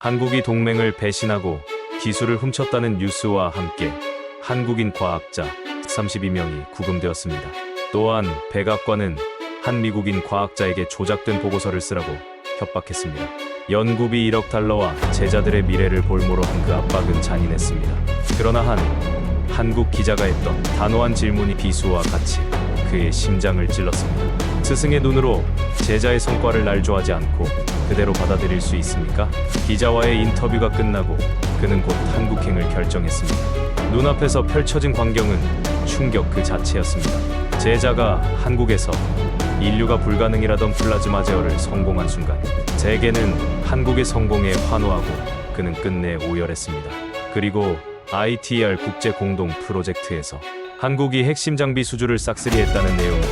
한국이 동맹을 배신하고 기술을 훔쳤다는 뉴스와 함께 한국인 과학자 32명이 구금되었습니다. 또한 백악관은 한 미국인 과학자에게 조작된 보고서를 쓰라고 협박했습니다. 연구비 1억 달러와 제자들의 미래를 볼모로 한 그 압박은 잔인했습니다. 그러나 한 한국 기자가 했던 단호한 질문이 비수와 같이 그의 심장을 찔렀습니다. 스승의 눈으로 제자의 성과를 날조하지 않고 그대로 받아들일 수 있습니까? 기자와의 인터뷰가 끝나고 그는 곧 한국행을 결정했습니다. 눈앞에서 펼쳐진 광경은 충격 그 자체였습니다. 제자가 한국에서 인류가 불가능이라던 플라즈마 제어를 성공한 순간 세계는 한국의 성공에 환호하고 그는 끝내 오열했습니다. 그리고 ITR 국제 공동 프로젝트에서 한국이 핵심 장비 수주를 싹쓸이했다는 내용이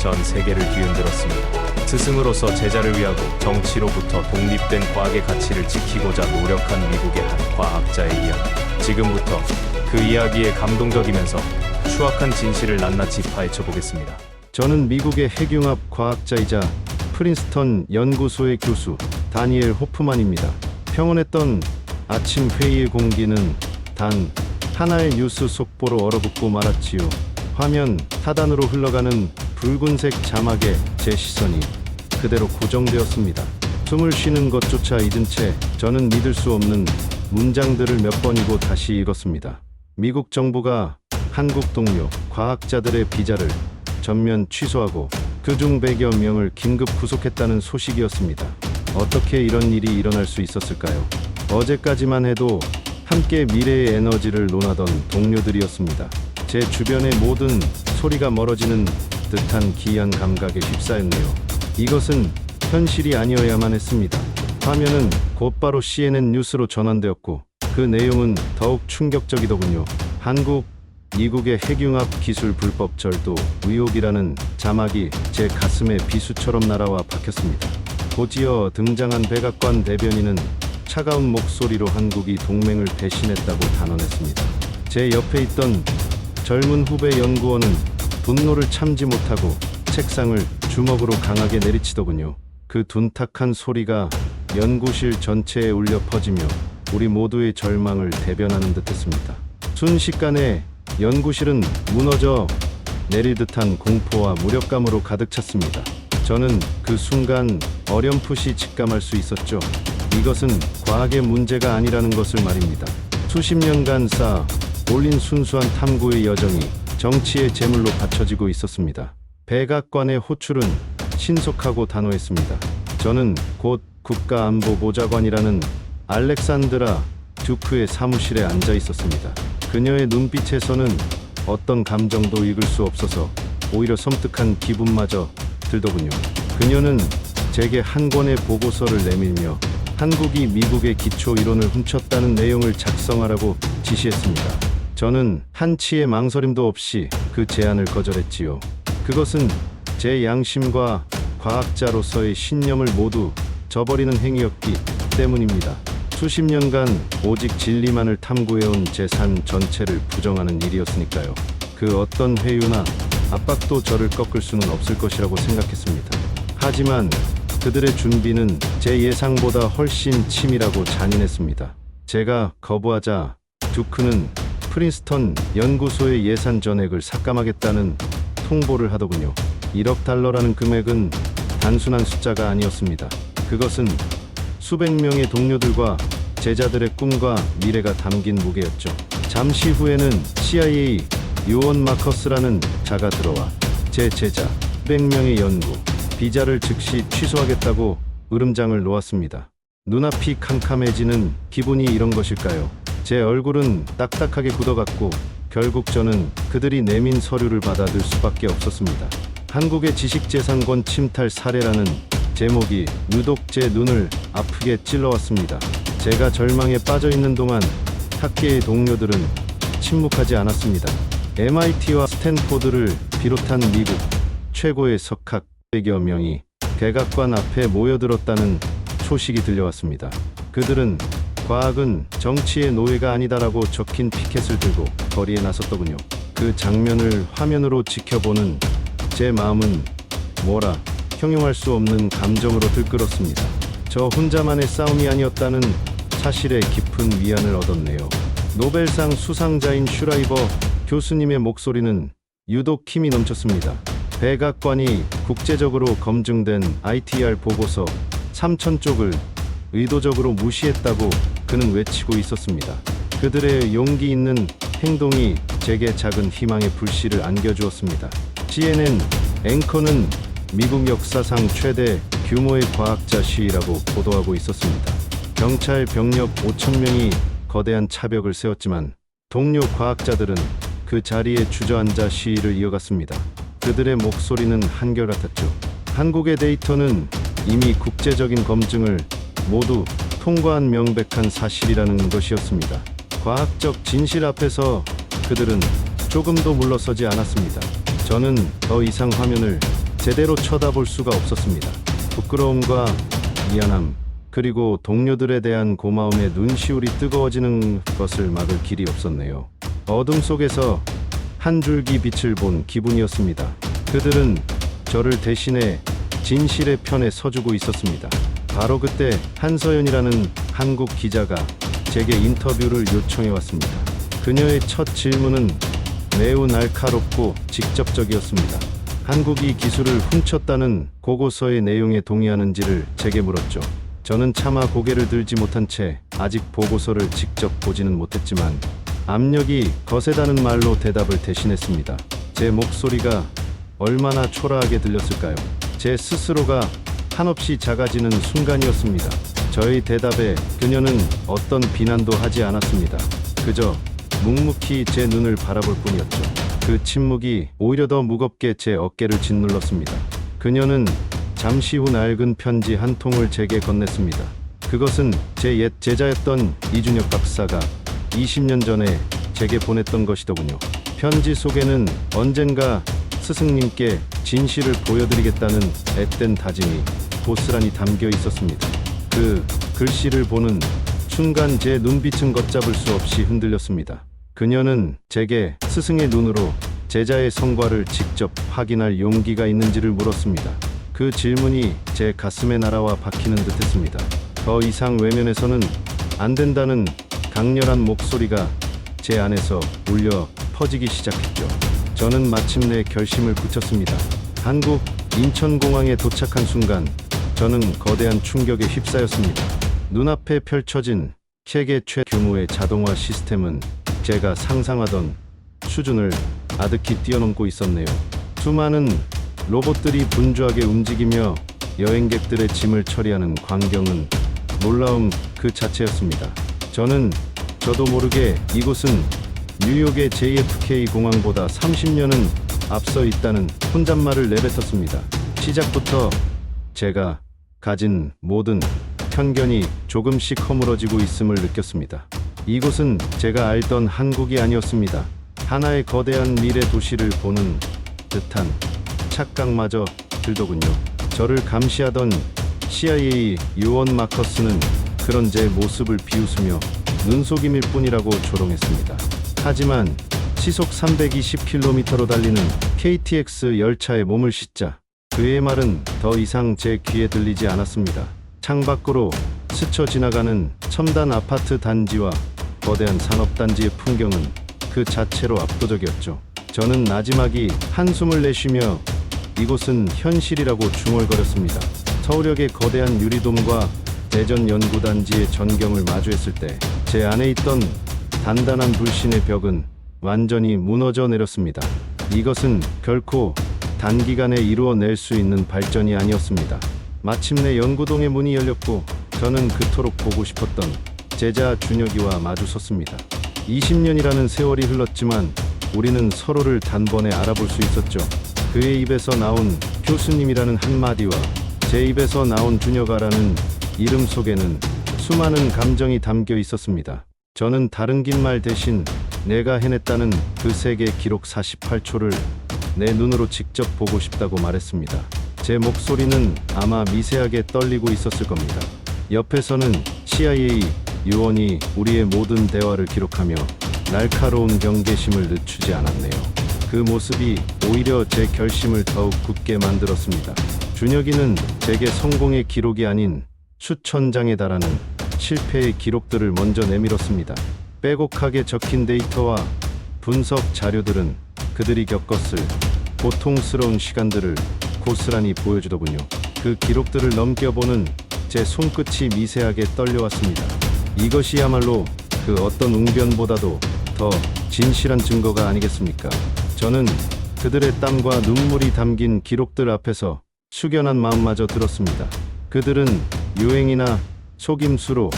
전 세계를 뒤흔들었습니다. 스승으로서 제자를 위하고 정치로부터 독립된 과학의 가치를 지키고자 노력한 미국의 한 과학자의 이야기. 지금부터 그 이야기에 감동적이면서 추악한 진실을 낱낱이 파헤쳐 보겠습니다. 저는 미국의 핵융합 과학자이자 프린스턴 연구소의 교수 다니엘 호프만입니다. 평온했던 아침 회의의 공기는 단 하나의 뉴스 속보로 얼어붙고 말았지요. 화면 하단으로 흘러가는 붉은색 자막에 제 시선이 그대로 고정되었습니다. 숨을 쉬는 것조차 잊은 채 저는 믿을 수 없는 문장들을 몇 번이고 다시 읽었습니다. 미국 정부가 한국 동료 과학자들의 비자를 전면 취소하고 그중 100여 명을 긴급 구속했다는 소식이었습니다. 어떻게 이런 일이 일어날 수 있었을까요? 어제까지만 해도 함께 미래의 에너지를 논하던 동료들이었습니다. 제 주변의 모든 소리가 멀어지는 듯한 기이한 감각에 휩싸였네요. 이것은 현실이 아니어야만 했습니다. 화면은 곧바로 CNN 뉴스로 전환되었고 그 내용은 더욱 충격적이더군요. 한국 미국의 핵융합 기술 불법 절도 의혹이라는 자막이 제 가슴에 비수처럼 날아와 박혔습니다. 곧이어 등장한 백악관 대변인은 차가운 목소리로 한국이 동맹을 배신했다고 단언했습니다. 제 옆에 있던 젊은 후배 연구원은 분노를 참지 못하고 책상을 주먹으로 강하게 내리치더군요. 그 둔탁한 소리가 연구실 전체에 울려 퍼지며 우리 모두의 절망을 대변하는 듯했습니다. 순식간에 연구실은 무너져 내릴 듯한 공포와 무력감으로 가득 찼습니다. 저는 그 순간 어렴풋이 직감할 수 있었죠. 이것은 과학의 문제가 아니라는 것을 말입니다. 수십 년간 쌓아 올린 순수한 탐구의 여정이 정치의 제물로 바쳐지고 있었습니다. 백악관의 호출은 신속하고 단호했습니다. 저는 곧 국가안보보좌관이라는 알렉산드라 듀크의 사무실에 앉아 있었습니다. 그녀의 눈빛에서는 어떤 감정도 읽을 수 없어서 오히려 섬뜩한 기분마저 들더군요. 그녀는 제게 한 권의 보고서를 내밀며 한국이 미국의 기초 이론을 훔쳤다는 내용을 작성하라고 지시했습니다. 저는 한치의 망설임도 없이 그 제안을 거절했지요. 그것은 제 양심과 과학자로서의 신념을 모두 저버리는 행위였기 때문입니다. 수십 년간 오직 진리만을 탐구해온 제 삶 전체를 부정하는 일이었으니까요. 그 어떤 회유나 압박도 저를 꺾을 수는 없을 것이라고 생각했습니다. 하지만 그들의 준비는 제 예상보다 훨씬 치밀하고 잔인했습니다. 제가 거부하자 듀크는 프린스턴 연구소의 예산 전액을 삭감하겠다는 통보를 하더군요. 1억 달러라는 금액은 단순한 숫자가 아니었습니다. 그것은 수백 명의 동료들과 제자들의 꿈과 미래가 담긴 무게였죠. 잠시 후에는 CIA 요원 마커스라는 자가 들어와 제 제자 100명의 연구 비자를 즉시 취소하겠다고 으름장을 놓았습니다. 눈앞이 캄캄해지는 기분이 이런 것일까요? 제 얼굴은 딱딱하게 굳어갔고 결국 저는 그들이 내민 서류를 받아들 수밖에 없었습니다. 한국의 지식재산권 침탈 사례라는 제목이 유독 제 눈을 아프게 찔러왔습니다. 제가 절망에 빠져 있는 동안 학계의 동료들은 침묵하지 않았습니다. MIT와 스탠포드를 비롯한 미국 최고의 석학 100여 명이 백악관 앞에 모여들었다는 소식이 들려왔습니다. 그들은 과학은 정치의 노예가 아니다라고 적힌 피켓을 들고 거리에 나섰더군요. 그 장면을 화면으로 지켜보는 제 마음은 뭐라 형용할 수 없는 감정으로 들끓었습니다. 저 혼자만의 싸움이 아니었다는 사실에 깊은 위안을 얻었네요. 노벨상 수상자인 슈라이버 교수님의 목소리는 유독 힘이 넘쳤습니다. 백악관이 국제적으로 검증된 ITR 보고서 3천 쪽을 의도적으로 무시했다고 그는 외치고 있었습니다. 그들의 용기 있는 행동이 제게 작은 희망의 불씨를 안겨주었습니다. CNN 앵커는 미국 역사상 최대 규모의 과학자 시위라고 보도하고 있었습니다. 경찰 병력 5천 명이 거대한 차벽을 세웠지만 동료 과학자들은 그 자리에 주저앉아 시위를 이어갔습니다. 그들의 목소리는 한결같았죠. 한국의 데이터는 이미 국제적인 검증을 모두 통과한 명백한 사실이라는 것이었습니다. 과학적 진실 앞에서 그들은 조금도 물러서지 않았습니다. 저는 더 이상 화면을 제대로 쳐다볼 수가 없었습니다. 부끄러움과 미안함, 그리고 동료들에 대한 고마움에 눈시울이 뜨거워지는 것을 막을 길이 없었네요. 어둠 속에서 한 줄기 빛을 본 기분이었습니다. 그들은 저를 대신해 진실의 편에 서주고 있었습니다. 바로 그때 한서연이라는 한국 기자가 제게 인터뷰를 요청해 왔습니다. 그녀의 첫 질문은 매우 날카롭고 직접적이었습니다. 한국이 기술을 훔쳤다는 고고서의 내용에 동의하는지를 제게 물었죠. 저는 차마 고개를 들지 못한 채 아직 보고서를 직접 보지는 못했지만 압력이 거세다는 말로 대답을 대신했습니다. 제 목소리가 얼마나 초라하게 들렸을까요? 제 스스로가 한없이 작아지는 순간이었습니다. 저의 대답에 그녀는 어떤 비난도 하지 않았습니다. 그저 묵묵히 제 눈을 바라볼 뿐이었죠. 그 침묵이 오히려 더 무겁게 제 어깨를 짓눌렀습니다. 그녀는 잠시 후 낡은 편지 한 통을 제게 건넸습니다. 그것은 제 옛 제자였던 이준혁 박사가 20년 전에 제게 보냈던 것이더군요. 편지 속에는 언젠가 스승님께 진실을 보여드리겠다는 앳된 다짐이 고스란히 담겨 있었습니다. 그 글씨를 보는 순간 제 눈빛은 걷잡을 수 없이 흔들렸습니다. 그녀는 제게 스승의 눈으로 제자의 성과를 직접 확인할 용기가 있는지를 물었습니다. 그 질문이 제 가슴에 날아와 박히는 듯했습니다. 더 이상 외면해서는 안 된다는 강렬한 목소리가 제 안에서 울려 퍼지기 시작했죠. 저는 마침내 결심을 굳혔습니다. 한국 인천공항에 도착한 순간 저는 거대한 충격에 휩싸였습니다. 눈앞에 펼쳐진 세계 최규모의 자동화 시스템은 제가 상상하던 수준을 아득히 뛰어넘고 있었네요. 수많은 로봇들이 분주하게 움직이며 여행객들의 짐을 처리하는 광경은 놀라움 그 자체였습니다. 저는 저도 모르게 이곳은 뉴욕의 JFK 공항보다 30년은 앞서 있다는 혼잣말을 내뱉었습니다. 시작부터 제가 가진 모든 편견이 조금씩 허물어지고 있음을 느꼈습니다. 이곳은 제가 알던 한국이 아니었습니다. 하나의 거대한 미래 도시를 보는 듯한 착각마저 들더군요. 저를 감시하던 CIA 요원 마커스는 그런 제 모습을 비웃으며 눈속임일 뿐이라고 조롱했습니다. 하지만 시속 320km로 달리는 KTX 열차에 몸을 싣자 그의 말은 더 이상 제 귀에 들리지 않았습니다. 창밖으로 스쳐 지나가는 첨단 아파트 단지와 거대한 산업단지의 풍경은 그 자체로 압도적이었죠. 저는 나지막이 한숨을 내쉬며 이곳은 현실이라고 중얼거렸습니다. 서울역의 거대한 유리돔과 대전 연구단지의 전경을 마주했을 때 제 안에 있던 단단한 불신의 벽은 완전히 무너져 내렸습니다. 이것은 결코 단기간에 이루어낼 수 있는 발전이 아니었습니다. 마침내 연구동의 문이 열렸고 저는 그토록 보고 싶었던 제자 준혁이와 마주섰습니다. 20년이라는 세월이 흘렀지만 우리는 서로를 단번에 알아볼 수 있었죠. 그의 입에서 나온 교수님이라는 한마디와 제 입에서 나온 준혁아라는 이름 속에는 수많은 감정이 담겨 있었습니다. 저는 다른 긴 말 대신 내가 해냈다는 그 세계 기록 48초를 내 눈으로 직접 보고 싶다고 말했습니다. 제 목소리는 아마 미세하게 떨리고 있었을 겁니다. 옆에서는 CIA 요원이 우리의 모든 대화를 기록하며 날카로운 경계심을 늦추지 않았네요. 그 모습이 오히려 제 결심을 더욱 굳게 만들었습니다. 준혁이는 제게 성공의 기록이 아닌 수천 장에 달하는 실패의 기록들을 먼저 내밀었습니다. 빼곡하게 적힌 데이터와 분석 자료들은 그들이 겪었을 고통스러운 시간들을 고스란히 보여주더군요. 그 기록들을 넘겨보는 제 손끝이 미세하게 떨려왔습니다. 이것이야말로 그 어떤 웅변보다도 더 진실한 증거가 아니겠습니까? 저는 그들의 땀과 눈물이 담긴 기록들 앞에서 숙연한 마음마저 들었습니다. 그들은 유행이나 속임수로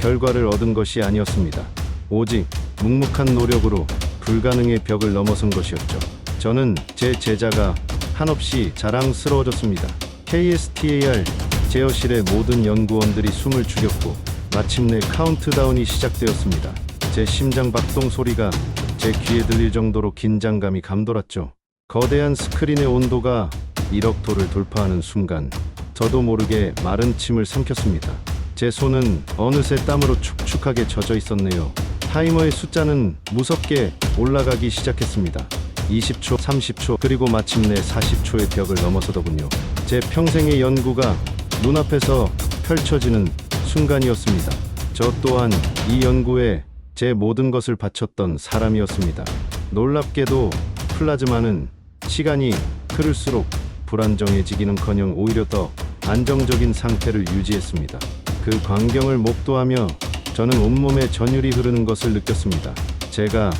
결과를 얻은 것이 아니었습니다. 오직 묵묵한 노력으로 불가능의 벽을 넘어선 것이었죠. 저는 제 제자가 한없이 자랑스러워졌습니다. KSTAR 제어실의 모든 연구원들이 숨을 죽였고 마침내 카운트다운이 시작되었습니다. 제 심장 박동 소리가 제 귀에 들릴 정도로 긴장감이 감돌았죠. 거대한 스크린의 온도가 1억 도를 돌파하는 순간 저도 모르게 마른 침을 삼켰습니다. 제 손은 어느새 땀으로 축축하게 젖어 있었네요. 타이머의 숫자는 무섭게 올라가기 시작했습니다. 20초, 30초, 그리고 마침내 40초의 벽을 넘어서더군요. 제 평생의 연구가 눈앞에서 펼쳐지는 순간이었습니다. 저 또한 이 연구에 제 모든 것을 바쳤던 사람이었습니다. 놀랍게도 플라즈마는 시간이 흐를수록 불안정해지기는커녕 오히려 더 안정적인 상태를 유지했습니다. 그 광경을 목도하며 저는 온몸에 전율이 흐르는 것을 느꼈습니다. 제가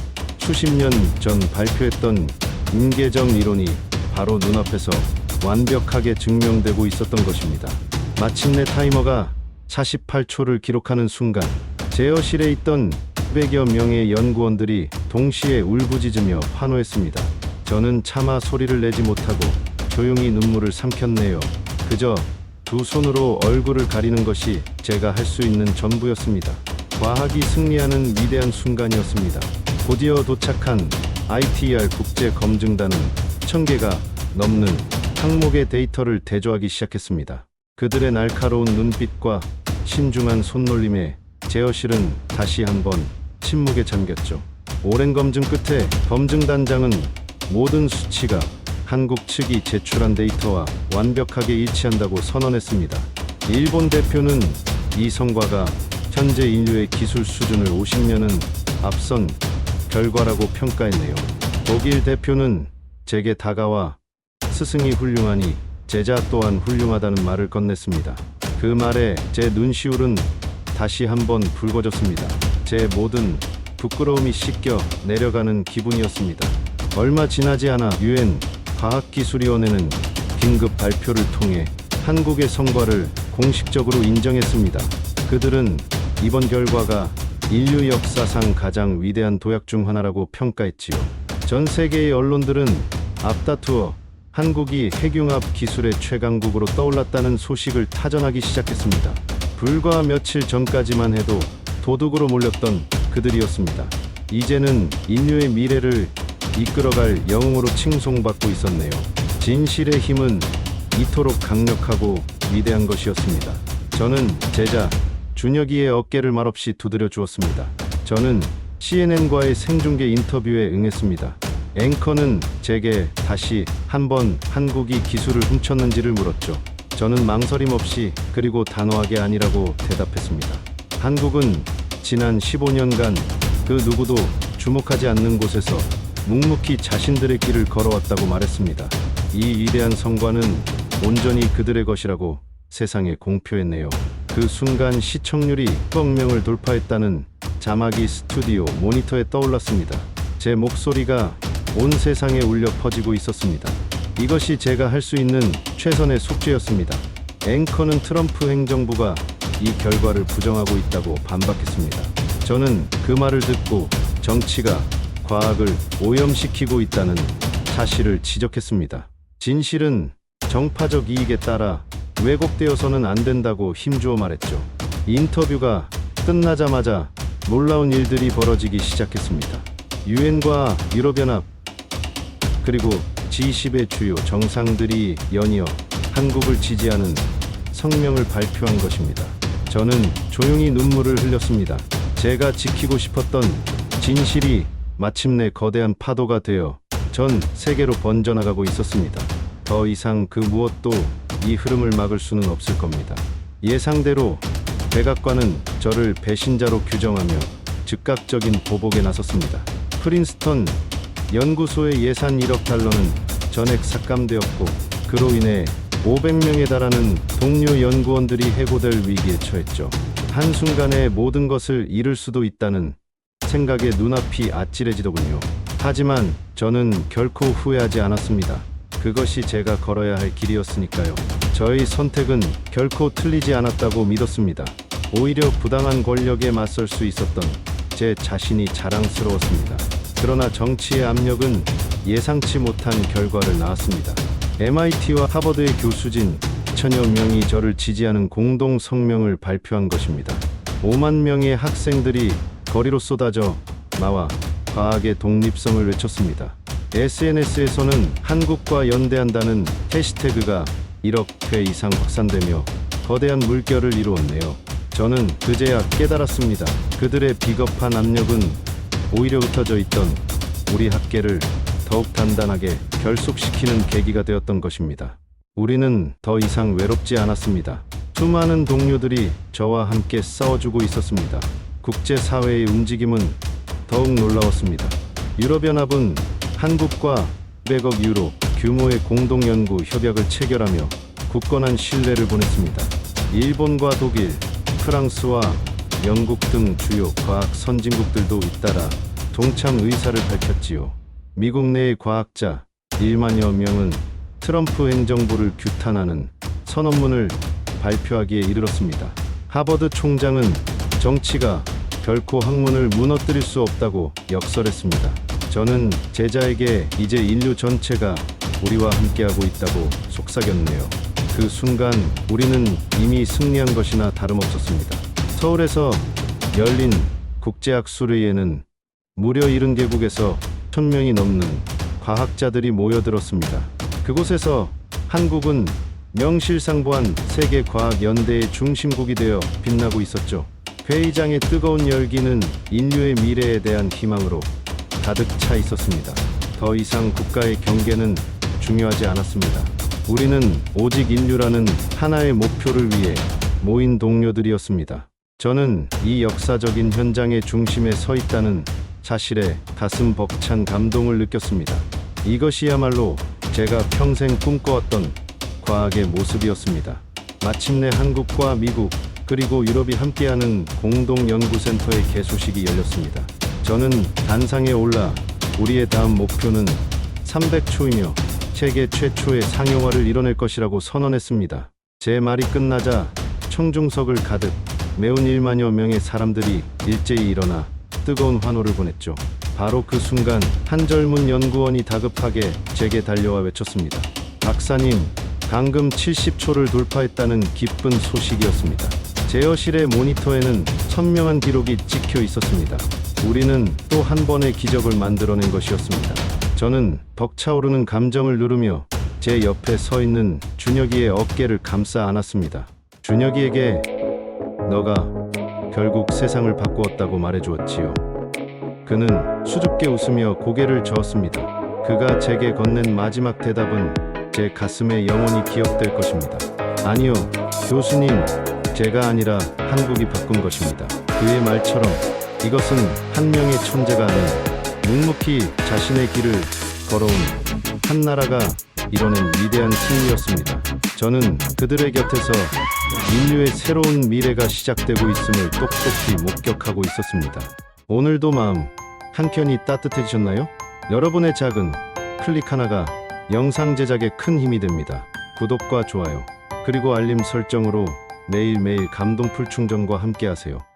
수십 년 전 발표했던 인계정 이론이 바로 눈앞에서 완벽하게 증명되고 있었던 것입니다. 마침내 타이머가 48초를 기록하는 순간 제어실에 있던 100여 명의 연구원들이 동시에 울부짖으며 환호했습니다. 저는 차마 소리를 내지 못하고 조용히 눈물을 삼켰네요. 그저 두 손으로 얼굴을 가리는 것이 제가 할 수 있는 전부였습니다. 과학이 승리하는 위대한 순간이었습니다. 곧이어 도착한 ITR 국제 검증단은 천 개가 넘는 항목의 데이터를 대조하기 시작했습니다. 그들의 날카로운 눈빛과 신중한 손놀림에 제어실은 다시 한번 침묵에 잠겼죠. 오랜 검증 끝에 검증단장은 모든 수치가 한국 측이 제출한 데이터와 완벽하게 일치한다고 선언했습니다. 일본 대표는 이 성과가 현재 인류의 기술 수준을 50년은 앞선 결과라고 평가했네요. 독일 대표는 제게 다가와 스승이 훌륭하니 제자 또한 훌륭하다는 말을 건넸습니다. 그 말에 제 눈시울은 다시 한번 붉어졌습니다. 제 모든 부끄러움이 씻겨 내려가는 기분이었습니다. 얼마 지나지 않아 유엔 과학기술위원회는 긴급 발표를 통해 한국의 성과를 공식적으로 인정했습니다. 그들은 이번 결과가 인류 역사상 가장 위대한 도약 중 하나라고 평가했지요. 전 세계의 언론들은 앞다투어 한국이 핵융합 기술의 최강국으로 떠올랐다는 소식을 타전하기 시작했습니다. 불과 며칠 전까지만 해도 도둑으로 몰렸던 그들이었습니다. 이제는 인류의 미래를 이끌어갈 영웅으로 칭송받고 있었네요. 진실의 힘은 이토록 강력하고 위대한 것이었습니다. 저는 제자 준혁이의 어깨를 말없이 두드려 주었습니다. 저는 CNN과의 생중계 인터뷰에 응했습니다. 앵커는 제게 다시 한번 한국이 기술을 훔쳤는지를 물었죠. 저는 망설임 없이 그리고 단호하게 아니라고 대답했습니다. 한국은 지난 15년간 그 누구도 주목하지 않는 곳에서 묵묵히 자신들의 길을 걸어왔다고 말했습니다. 이 위대한 성과는 온전히 그들의 것이라고 세상에 공표했네요. 그 순간 시청률이 1억 명을 돌파했다는 자막이 스튜디오 모니터에 떠올랐습니다. 제 목소리가 온 세상에 울려 퍼지고 있었습니다. 이것이 제가 할 수 있는 최선의 숙제였습니다. 앵커는 트럼프 행정부가 이 결과를 부정하고 있다고 반박했습니다. 저는 그 말을 듣고 정치가 과학을 오염시키고 있다는 사실을 지적했습니다. 진실은 정파적 이익에 따라 왜곡되어서는 안 된다고 힘주어 말했죠. 인터뷰가 끝나자마자 놀라운 일들이 벌어지기 시작했습니다. 유엔과 유럽연합 그리고 G10의 주요 정상들이 연이어 한국을 지지하는 성명을 발표한 것입니다. 저는 조용히 눈물을 흘렸습니다. 제가 지키고 싶었던 진실이 마침내 거대한 파도가 되어 전 세계로 번져나가고 있었습니다. 더 이상 그 무엇도 이 흐름을 막을 수는 없을 겁니다. 예상대로 백악관은 저를 배신자로 규정하며 즉각적인 보복에 나섰습니다. 프린스턴 연구소의 예산 1억 달러는 전액 삭감되었고 그로 인해 500명에 달하는 동료 연구원들이 해고될 위기에 처했죠. 한순간에 모든 것을 잃을 수도 있다는 생각에 눈앞이 아찔해지더군요. 하지만 저는 결코 후회하지 않았습니다. 그것이 제가 걸어야 할 길이었으니까요. 저의 선택은 결코 틀리지 않았다고 믿었습니다. 오히려 부당한 권력에 맞설 수 있었던 제 자신이 자랑스러웠습니다. 그러나 정치의 압력은 예상치 못한 결과를 낳았습니다. MIT와 하버드의 교수진 천여 명이 저를 지지하는 공동 성명을 발표한 것입니다. 5만 명의 학생들이 거리로 쏟아져 나와 과학의 독립성을 외쳤습니다. SNS에서는 한국과 연대한다는 해시태그가 1억 회 이상 확산되며 거대한 물결을 이루었네요. 저는 그제야 깨달았습니다. 그들의 비겁한 압력은 오히려 흩어져 있던 우리 학계를 더욱 단단하게 결속시키는 계기가 되었던 것입니다. 우리는 더 이상 외롭지 않았습니다. 수많은 동료들이 저와 함께 싸워주고 있었습니다. 국제사회의 움직임은 더욱 놀라웠습니다. 유럽연합은 한국과 100억 유로 규모의 공동연구 협약을 체결하며 굳건한 신뢰를 보냈습니다. 일본과 독일, 프랑스와 영국 등 주요 과학 선진국들도 잇따라 동참 의사를 밝혔지요. 미국 내의 과학자 1만여 명은 트럼프 행정부를 규탄하는 선언문을 발표하기에 이르렀습니다. 하버드 총장은 정치가 결코 학문을 무너뜨릴 수 없다고 역설했습니다. 저는 제자에게 이제 인류 전체가 우리와 함께하고 있다고 속삭였네요. 그 순간 우리는 이미 승리한 것이나 다름없었습니다. 서울에서 열린 국제학 수레에는 무려 70개국에서 1000명이 넘는 과학자들이 모여들었습니다. 그곳에서 한국은 명실상부한 세계 과학 연대의 중심국이 되어 빛나고 있었죠. 회의장의 뜨거운 열기는 인류의 미래에 대한 희망으로 가득 차 있었습니다. 더 이상 국가의 경계는 중요하지 않았습니다. 우리는 오직 인류라는 하나의 목표를 위해 모인 동료들이었습니다. 저는 이 역사적인 현장의 중심에 서 있다는 사실에 가슴 벅찬 감동을 느꼈습니다. 이것이야말로 제가 평생 꿈꿔왔던 과학의 모습이었습니다. 마침내 한국과 미국 그리고 유럽이 함께하는 공동 연구센터의 개소식이 열렸습니다. 저는 단상에 올라 우리의 다음 목표는 300초이며 세계 최초의 상용화를 이뤄낼 것이라고 선언했습니다. 제 말이 끝나자 청중석을 가득 매운 1만여 명의 사람들이 일제히 일어나 뜨거운 환호를 보냈죠. 바로 그 순간 한 젊은 연구원이 다급하게 제게 달려와 외쳤습니다. 박사님, 방금 70초를 돌파했다는 기쁜 소식이었습니다. 제어실의 모니터에는 선명한 기록이 찍혀 있었습니다. 우리는 또 한 번의 기적을 만들어낸 것이었습니다. 저는 벅차오르는 감정을 누르며 제 옆에 서 있는 준혁이의 어깨를 감싸 안았습니다. 준혁이에게 너가 결국 세상을 바꾸었다고 말해주었지요. 그는 수줍게 웃으며 고개를 저었습니다. 그가 제게 건넨 마지막 대답은 제 가슴에 영원히 기억될 것입니다. 아니요, 교수님, 제가 아니라 한국이 바꾼 것입니다. 그의 말처럼 이것은 한 명의 천재가 아닌 묵묵히 자신의 길을 걸어온 한 나라가 이뤄낸 위대한 승리였습니다. 저는 그들의 곁에서 인류의 새로운 미래가 시작되고 있음을 똑똑히 목격하고 있었습니다. 오늘도 마음 한켠이 따뜻해지셨나요? 여러분의 작은 클릭 하나가 영상 제작에 큰 힘이 됩니다. 구독과 좋아요, 그리고 알림 설정으로 매일매일 감동풀 충전과 함께하세요.